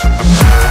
ಇಪ್ಪತ್ತೊಂದು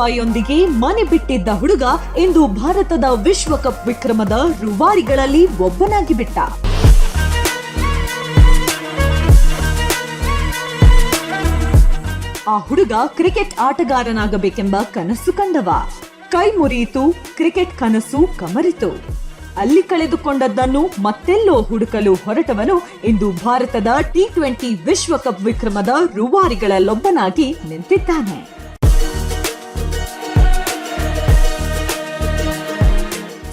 ರೂಪಾಯಿಯೊಂದಿಗೆ ಮನೆ ಬಿಟ್ಟಿದ್ದ ಹುಡುಗ ಇಂದು ಭಾರತದ ವಿಶ್ವಕಪ್ ವಿಕ್ರಮದ ರುವಾರಿಗಳಲ್ಲಿ ಒಬ್ಬನಾಗಿ ಬಿಟ್ಟ. ಆ ಹುಡುಗ ಕ್ರಿಕೆಟ್ ಆಟಗಾರನಾಗಬೇಕೆಂಬ ಕನಸು ಕಂಡವ. ಕೈ ಮುರಿಯಿತು, ಕ್ರಿಕೆಟ್ ಕನಸು ಕಮರಿತು. ಅಲ್ಲಿ ಕಳೆದುಕೊಂಡದ್ದನ್ನು ಮತ್ತೆಲ್ಲೋ ಹುಡುಕಲು ಹೊರಟವನು ಇಂದು ಭಾರತದ ಟಿ ಟ್ವೆಂಟಿ ವಿಶ್ವಕಪ್ ವಿಕ್ರಮದ ರುವಾರಿಗಳಲ್ಲೊಬ್ಬನಾಗಿ ನಿಂತಿದ್ದಾನೆ.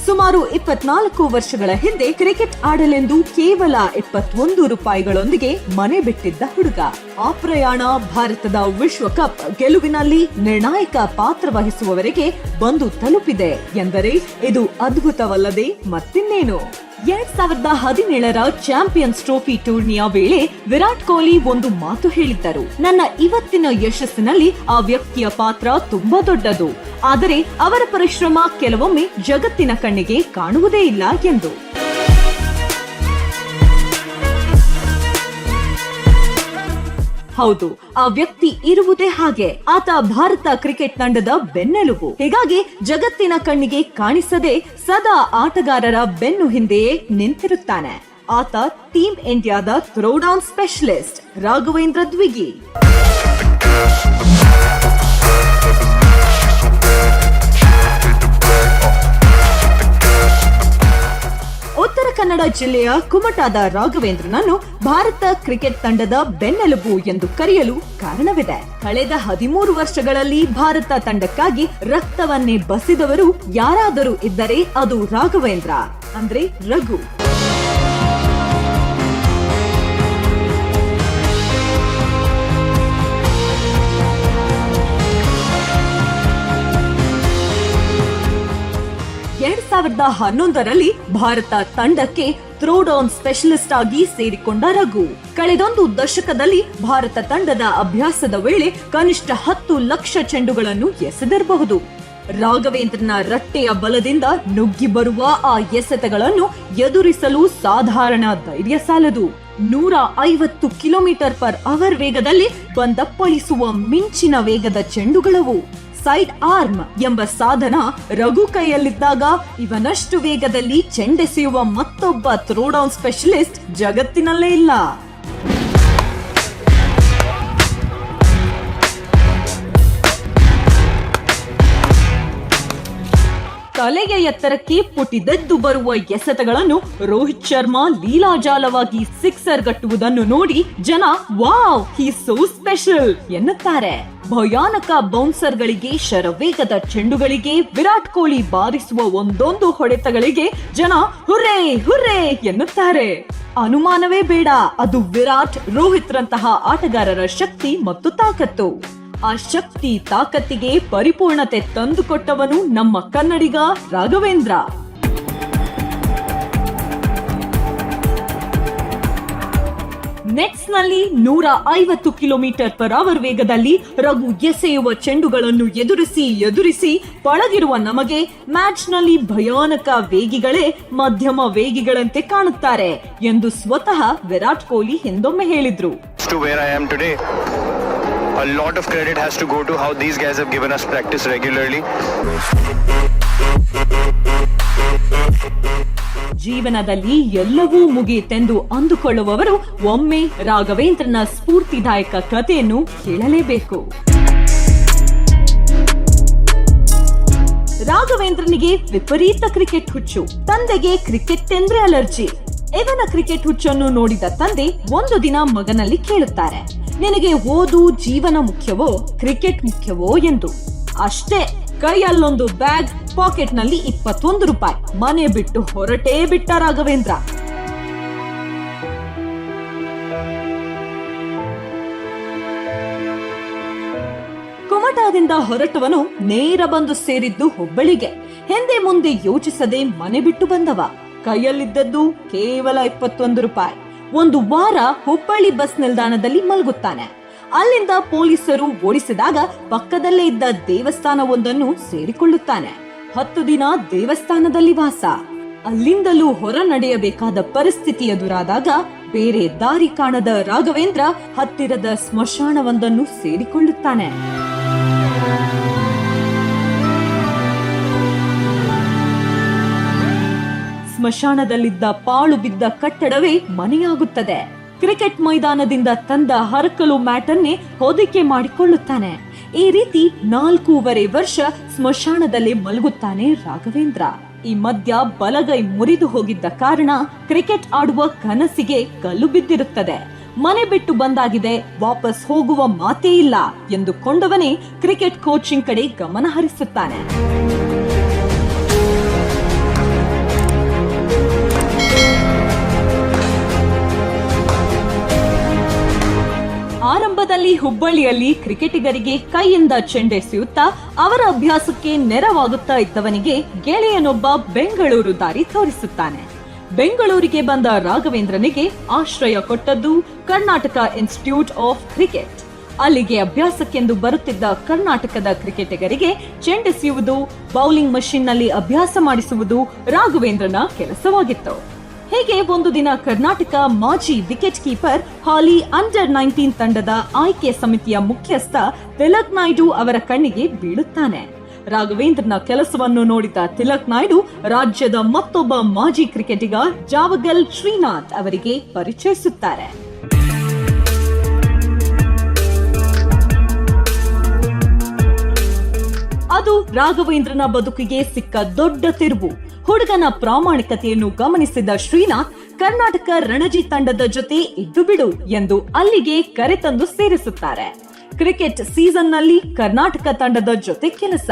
ಸುಮಾರು ಇಪ್ಪತ್ನಾಲ್ಕು ವರ್ಷಗಳ ಹಿಂದೆ ಕ್ರಿಕೆಟ್ ಆಡಲೆಂದು ಕೇವಲ ಇಪ್ಪತ್ತೊಂದು ರೂಪಾಯಿಗಳೊಂದಿಗೆ ಮನೆ ಬಿಟ್ಟಿದ್ದ ಹುಡುಗ. ಆ ಪ್ರಯಾಣ ಭಾರತದ ವಿಶ್ವಕಪ್ ಗೆಲುವಿನಲ್ಲಿ ನಿರ್ಣಾಯಕ ಪಾತ್ರ ವಹಿಸುವವರೆಗೆ ಬಂದು ತಲುಪಿದೆ ಎಂದರೆ ಇದು ಅದ್ಭುತವಲ್ಲದೆ ಮತ್ತಿನ್ನೇನು? ಎರಡ್ ಸಾವಿರದ ಹದಿನೇಳರ ಚಾಂಪಿಯನ್ಸ್ ಟ್ರೋಫಿ ಟೂರ್ನಿಯ ವೇಳೆ ವಿರಾಟ್ ಕೊಹ್ಲಿ ಒಂದು ಮಾತು ಹೇಳಿದ್ದರು. ನನ್ನ ಇವತ್ತಿನ ಯಶಸ್ಸಿನಲ್ಲಿ ಆ ವ್ಯಕ್ತಿಯ ಪಾತ್ರ ತುಂಬಾ ದೊಡ್ಡದು. ಆದರೆ ಅವರ ಪರಿಶ್ರಮ ಕೆಲವೊಮ್ಮೆ ಜಗತ್ತಿನ ಕಣ್ಣಿಗೆ ಕಾಣುವುದೇ ಇಲ್ಲ ಎಂದು. ಹೌದು, ಆ ವ್ಯಕ್ತಿ ಇರುವುದೇ ಹಾಗೆ. ಆತ ಭಾರತ ಕ್ರಿಕೆಟ್ ತಂಡದ ಬೆನ್ನೆಲುಬು. ಹೀಗಾಗಿ ಜಗತ್ತಿನ ಕಣ್ಣಿಗೆ ಕಾಣಿಸದೆ ಸದಾ ಆಟಗಾರರ ಬೆನ್ನು ಹಿಂದೆಯೇ ನಿಂತಿರುತ್ತಾನೆ. ಆತ ಟೀಮ್ ಇಂಡಿಯಾದ ಥ್ರೋಡೌನ್ ಸ್ಪೆಷಲಿಸ್ಟ್ ರಾಘವೇಂದ್ರ ದ್ವಿಗಿ. ಕನ್ನಡ ಜಿಲ್ಲೆಯ ಕುಮಟಾದ ರಾಘವೇಂದ್ರನನ್ನು ಭಾರತ ಕ್ರಿಕೆಟ್ ತಂಡದ ಬೆನ್ನೆಲುಬು ಎಂದು ಕರೆಯಲು ಕಾರಣವಿದೆ. ಕಳೆದ ಹದಿಮೂರು ವರ್ಷಗಳಲ್ಲಿ ಭಾರತ ತಂಡಕ್ಕಾಗಿ ರಕ್ತವನ್ನೇ ಬಸಿದವರು ಯಾರಾದರೂ ಇದ್ದರೆ ಅದು ರಾಘವೇಂದ್ರ, ಅಂದ್ರೆ ರಘು. ಸಾವಿರದ ಹನ್ನೊಂದರಲ್ಲಿ ಭಾರತ ತಂಡಕ್ಕೆ ಥ್ರೋಡೌನ್ ಸ್ಪೆಷಲಿಸ್ಟ್ ಆಗಿ ಸೇರಿಕೊಂಡ ರಘು. ಕಳೆದೊಂದು ದಶಕದಲ್ಲಿ ಭಾರತ ತಂಡದ ಅಭ್ಯಾಸದ ವೇಳೆ ಕನಿಷ್ಠ ಹತ್ತು ಲಕ್ಷ ಚೆಂಡುಗಳನ್ನು ಎಸೆದಿರಬಹುದು. ರಾಘವೇಂದ್ರನ ರಟ್ಟೆಯ ಬಲದಿಂದ ನುಗ್ಗಿ ಬರುವ ಆ ಎಸೆತಗಳನ್ನು ಎದುರಿಸಲು ಸಾಧಾರಣ ಧೈರ್ಯ ಸಾಲದು. ನೂರ ಐವತ್ತು ಕಿಲೋಮೀಟರ್ ಪರ್ ಅವರ್ ವೇಗದಲ್ಲಿ ಬಂದಪ್ಪಳಿಸುವ ಮಿಂಚಿನ ವೇಗದ ಚೆಂಡುಗಳವು. ಸೈಡ್ ಆರ್ಮ್ ಎಂಬ ಸಾಧನ ರಘು ಕೈಯಲ್ಲಿದ್ದಾಗ ಇವನಷ್ಟು ವೇಗದಲ್ಲಿ ಚೆಂಡೆಸೆಯುವ ಮತ್ತೊಬ್ಬ ಥ್ರೋಡೌನ್ ಸ್ಪೆಷಲಿಸ್ಟ್ ಜಗತ್ತಿನಲ್ಲೇ ಇಲ್ಲ. ತಲೆಯ ಎತ್ತರಕ್ಕೆ ಪುಟಿದೆದ್ದು ಬರುವ ಎಸೆತಗಳನ್ನು ರೋಹಿತ್ ಶರ್ಮಾ ಲೀಲಾಜಾಲವಾಗಿ ಸಿಕ್ಸರ್ ಗಟ್ಟುವುದನ್ನು ನೋಡಿ ಜನ, ವಾವ್ ಹಿ ಸೋ ಸ್ಪೆಷಲ್ ಎನ್ನುತ್ತಾರೆ. ಭಯಾನಕ ಬೌನ್ಸರ್ಗಳಿಗೆ ಶರವೇಗದ ಚೆಂಡುಗಳಿಗೆ ವಿರಾಟ್ ಕೊಹ್ಲಿ ಬಾರಿಸುವ ಒಂದೊಂದು ಹೊಡೆತಗಳಿಗೆ ಜನ, ಹುರ್ರೇ ಹುರ್ರೇ ಎನ್ನುತ್ತಾರೆ. ಅನುಮಾನವೇ ಬೇಡ, ಅದು ವಿರಾಟ್ ರೋಹಿತ್ ರಂತಹ ಆಟಗಾರರ ಶಕ್ತಿ ಮತ್ತು ತಾಕತ್ತು. ಆ ಶಕ್ತಿ ತಾಕತ್ತಿಗೆ ಪರಿಪೂರ್ಣತೆ ತಂದುಕೊಟ್ಟವನು ನಮ್ಮ ಕನ್ನಡಿಗ ರಾಘವೇಂದ್ರ. ನೆಟ್ಸ್ನಲ್ಲಿ ನೂರ ಐವತ್ತು ಕಿಲೋಮೀಟರ್ ಪರ್ ಅವರ್ ವೇಗದಲ್ಲಿ ರಘು ಎಸೆಯುವ ಚೆಂಡುಗಳನ್ನು ಎದುರಿಸಿ ಎದುರಿಸಿ ಪಳಗಿರುವ ನಮಗೆ ಮ್ಯಾಚ್ನಲ್ಲಿ ಭಯಾನಕ ವೇಗಿಗಳೇ ಮಧ್ಯಮ ವೇಗಿಗಳಂತೆ ಕಾಣುತ್ತಾರೆ ಎಂದು ಸ್ವತಃ ವಿರಾಟ್ ಕೊಹ್ಲಿ ಹಿಂದೊಮ್ಮೆ ಹೇಳಿದ್ರು. A lot of credit has to go to how these guys have given us practice regularly. ಜೀವನದಲ್ಲಿ ಎಲ್ಲವೂ ಮುಗಿಯಿತೆಂದು ಅಂದುಕೊಳ್ಳುವವರು ಒಮ್ಮೆ ರಾಘವೇಂದ್ರನ ಸ್ಫೂರ್ತಿದಾಯಕ ಕಥೆಯನ್ನು ಕೇಳಲೇಬೇಕು. ರಾಘವೇಂದ್ರನಿಗೆ ವಿಪರೀತ ಕ್ರಿಕೆಟ್ ಹುಚ್ಚು. ತಂದೆಗೆ ಕ್ರಿಕೆಟ್ ಎಂದ್ರೆ ಅಲರ್ಜಿ. ಇವನ ಕ್ರಿಕೆಟ್ ಹುಚ್ಚನ್ನು ನೋಡಿದ ತಂದೆ ಒಂದು ದಿನ ಮಗನಲ್ಲಿ ಕೇಳುತ್ತಾರೆ. ನಿನಗೆ ಓದು ಜೀವನ ಮುಖ್ಯವೋ, ಕ್ರಿಕೆಟ್ ಮುಖ್ಯವೋ ಎಂದು. ಅಷ್ಟೇ, ಕೈಯಲ್ಲೊಂದು ಬ್ಯಾಗ್ ಪಾಕೆಟ್ನಲ್ಲಿ ಇಪ್ಪತ್ತೊಂದು ರೂಪಾಯಿ. ಮನೆ ಬಿಟ್ಟು ಹೊರಟೇ ಬಿಟ್ಟ ರಾಘವೇಂದ್ರ. ಕುಮಟಾದಿಂದ ಹೊರಟವನು ನೇರ ಬಂದು ಸೇರಿದ್ದು ಹುಬ್ಬಳ್ಳಿಗೆ. ಹಿಂದೆ ಮುಂದೆ ಯೋಚಿಸದೆ ಮನೆ ಬಿಟ್ಟು ಬಂದವ. ಕೈಯಲ್ಲಿದ್ದದ್ದು ಕೇವಲ ಇಪ್ಪತ್ತೊಂದು ರೂಪಾಯಿ. ಒಂದು ವಾರ ಹುಬ್ಬಳ್ಳಿ ಬಸ್ ನಿಲ್ದಾಣದಲ್ಲಿ ಮಲಗುತ್ತಾನೆ. ಅಲ್ಲಿಂದ ಪೊಲೀಸರು ಓಡಿಸಿದಾಗ ಪಕ್ಕದಲ್ಲೇ ಇದ್ದ ದೇವಸ್ಥಾನವೊಂದನ್ನು ಸೇರಿಕೊಳ್ಳುತ್ತಾನೆ. ಹತ್ತು ದಿನ ದೇವಸ್ಥಾನದಲ್ಲಿ ವಾಸ. ಅಲ್ಲಿಂದಲೂ ಹೊರ ನಡೆಯಬೇಕಾದ ಪರಿಸ್ಥಿತಿ ಎದುರಾದಾಗ ಬೇರೆ ದಾರಿ ಕಾಣದ ರಾಘವೇಂದ್ರ ಹತ್ತಿರದ ಸ್ಮಶಾನವೊಂದನ್ನು ಸೇರಿಕೊಳ್ಳುತ್ತಾನೆ. ಸ್ಮಶಾನದಲ್ಲಿದ್ದ ಪಾಳು ಬಿದ್ದ ಕಟ್ಟಡವೇ ಮನೆಯಾಗುತ್ತದೆ. ಕ್ರಿಕೆಟ್ ಮೈದಾನದಿಂದ ತಂದ ಹರಕಲು ಮ್ಯಾಟ್ ಅನ್ನೇ ಹೊದಿಕೆ ಮಾಡಿಕೊಳ್ಳುತ್ತಾನೆ. ಈ ರೀತಿ ನಾಲ್ಕೂವರೆ ವರ್ಷ ಸ್ಮಶಾನದಲ್ಲಿ ಮಲಗುತ್ತಾನೆ ರಾಘವೇಂದ್ರ. ಈ ಮಧ್ಯ ಬಲಗೈ ಮುರಿದು ಹೋಗಿದ್ದ ಕಾರಣ ಕ್ರಿಕೆಟ್ ಆಡುವ ಕನಸಿಗೆ ಕಲ್ಲು ಬಿದ್ದಿರುತ್ತದೆ. ಮನೆ ಬಿಟ್ಟು ಬಂದಾಗಿದೆ, ವಾಪಸ್ ಹೋಗುವ ಮಾತೇ ಇಲ್ಲ ಎಂದುಕೊಂಡವನೇ ಕ್ರಿಕೆಟ್ ಕೋಚಿಂಗ್ ಕಡೆ ಗಮನ ಹರಿಸುತ್ತಾನೆ. ಆರಂಭದಲ್ಲಿ ಹುಬ್ಬಳ್ಳಿಯಲ್ಲಿ ಕ್ರಿಕೆಟಿಗರಿಗೆ ಕೈಯಿಂದ ಚೆಂಡೆಸೆಯುತ್ತಾ ಅವರ ಅಭ್ಯಾಸಕ್ಕೆ ನೆರವಾಗುತ್ತಾ ಇದ್ದವನಿಗೆ ಗೆಳೆಯನೊಬ್ಬ ಬೆಂಗಳೂರು ದಾರಿ ತೋರಿಸುತ್ತಾನೆ. ಬೆಂಗಳೂರಿಗೆ ಬಂದ ರಾಘವೇಂದ್ರನಿಗೆ ಆಶ್ರಯ ಕೊಟ್ಟದ್ದು ಕರ್ನಾಟಕ ಇನ್ಸ್ಟಿಟ್ಯೂಟ್ ಆಫ್ ಕ್ರಿಕೆಟ್. ಅಲ್ಲಿಗೆ ಅಭ್ಯಾಸಕ್ಕೆಂದು ಬರುತ್ತಿದ್ದ ಕರ್ನಾಟಕದ ಕ್ರಿಕೆಟಿಗರಿಗೆ ಚೆಂಡೆಸೆಯುವುದು ಬೌಲಿಂಗ್ ಮಷಿನ್ನಲ್ಲಿ ಅಭ್ಯಾಸ ಮಾಡಿಸುವುದು ರಾಘವೇಂದ್ರನ ಕೆಲಸವಾಗಿತ್ತು. ಹೀಗೆ ಒಂದು ದಿನ ಕರ್ನಾಟಕ ಮಾಜಿ ವಿಕೆಟ್ ಕೀಪರ್ ಹಾಲಿ ಅಂಡರ್ ನೈನ್ಟೀನ್ ತಂಡದ ಆಯ್ಕೆ ಸಮಿತಿಯ ಮುಖ್ಯಸ್ಥ ತಿಲಕ್ ನಾಯ್ಡು ಅವರ ಕಣ್ಣಿಗೆ ಬೀಳುತ್ತಾನೆ. ರಾಘವೇಂದ್ರನ ಕೆಲಸವನ್ನು ನೋಡಿದ ತಿಲಕ್ ನಾಯ್ಡು, ರಾಜ್ಯದ ಮತ್ತೊಬ್ಬ ಮಾಜಿ ಕ್ರಿಕೆಟಿಗ ಜಾವಗಲ್ ಶ್ರೀನಾಥ್ ಅವರಿಗೆ ಪರಿಚಯಿಸುತ್ತಾರೆ. ಅದು ರಾಘವೇಂದ್ರನ ಬದುಕಿಗೆ ಸಿಕ್ಕ ದೊಡ್ಡ ತಿರುವು. ಹುಡುಗನ ಪ್ರಾಮಾಣಿಕತೆಯನ್ನು ಗಮನಿಸಿದ ಶ್ರೀನಾಥ್, ಕರ್ನಾಟಕ ರಣಜಿ ತಂಡದ ಜೊತೆ ಇದ್ದು ಬಿಡು ಎಂದು ಅಲ್ಲಿಗೆ ಕರೆತಂದು ಸೇರಿಸುತ್ತಾರೆ. ಕ್ರಿಕೆಟ್ ಸೀಸನ್ನಲ್ಲಿ ಕರ್ನಾಟಕ ತಂಡದ ಜೊತೆ ಕೆಲಸ.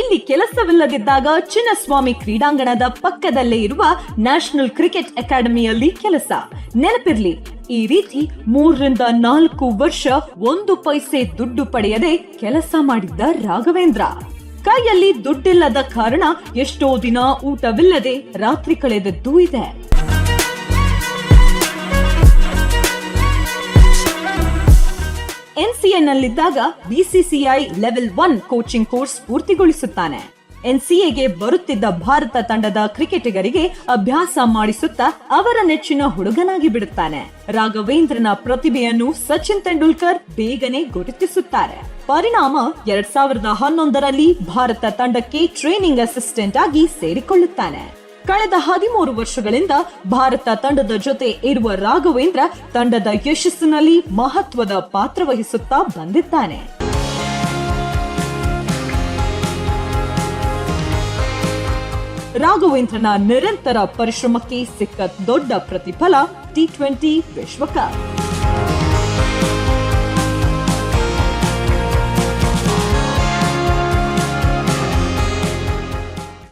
ಇಲ್ಲಿ ಕೆಲಸವಿಲ್ಲದಿದ್ದಾಗ ಚಿನ್ನಸ್ವಾಮಿ ಕ್ರೀಡಾಂಗಣದ ಪಕ್ಕದಲ್ಲೇ ಇರುವ ನ್ಯಾಷನಲ್ ಕ್ರಿಕೆಟ್ ಅಕಾಡೆಮಿಯಲ್ಲಿ ಕೆಲಸ. ನೆನಪಿರ್ಲಿ, ಈ ರೀತಿ ಮೂರರಿಂದ ನಾಲ್ಕು ವರ್ಷ ಒಂದು ಪೈಸೆ ದುಡ್ಡು ಪಡೆಯದೆ ಕೆಲಸ ಮಾಡಿದ್ದ ರಾಘವೇಂದ್ರ. ಕೈಯಲ್ಲಿ ದುಡ್ಡಿಲ್ಲದ ಕಾರಣ ಎಷ್ಟೋ ದಿನ ಊಟವಿಲ್ಲದೆ ರಾತ್ರಿ ಕಳೆದದ್ದೂ ಇದೆ. NCA ನಲ್ಲಿದ್ದಾಗ BCCI level one coaching course ಪೂರ್ತಿಗೊಳಿಸುತ್ತಾನೆ. ಎನ್ಸಿಎಗೆ ಬರುತ್ತಿದ್ದ ಭಾರತ ತಂಡದ ಕ್ರಿಕೆಟಿಗರಿಗೆ ಅಭ್ಯಾಸ ಮಾಡಿಸುತ್ತಾ ಅವರ ನೆಚ್ಚಿನ ಹುಡುಗನಾಗಿ ಬಿಡುತ್ತಾನೆ. ರಾಘವೇಂದ್ರನ ಪ್ರತಿಭೆಯನ್ನು ಸಚಿನ್ ತೆಂಡೂಲ್ಕರ್ ಬೇಗನೆ ಗುರುತಿಸುತ್ತಾರೆ. ಪರಿಣಾಮ ಎರಡ್ ಸಾವಿರದ ಹನ್ನೊಂದರಲ್ಲಿ ಭಾರತ ತಂಡಕ್ಕೆ ಟ್ರೈನಿಂಗ್ ಅಸಿಸ್ಟೆಂಟ್ ಆಗಿ ಸೇರಿಕೊಳ್ಳುತ್ತಾನೆ. ಕಳೆದ ಹದಿಮೂರು ವರ್ಷಗಳಿಂದ ಭಾರತ ತಂಡದ ಜೊತೆ ಇರುವ ರಾಘವೇಂದ್ರ ತಂಡದ ಯಶಸ್ಸಿನಲ್ಲಿ ಮಹತ್ವದ ಪಾತ್ರ ವಹಿಸುತ್ತಾ ಬಂದಿದ್ದಾನೆ. ರಾಘವೇಂದ್ರನ ನಿರಂತರ ಪರಿಶ್ರಮಕ್ಕೆ ಸಿಕ್ಕ ದೊಡ್ಡ ಪ್ರತಿಫಲ ಟಿ ಟ್ವೆಂಟಿ ವಿಶ್ವಕಪ್.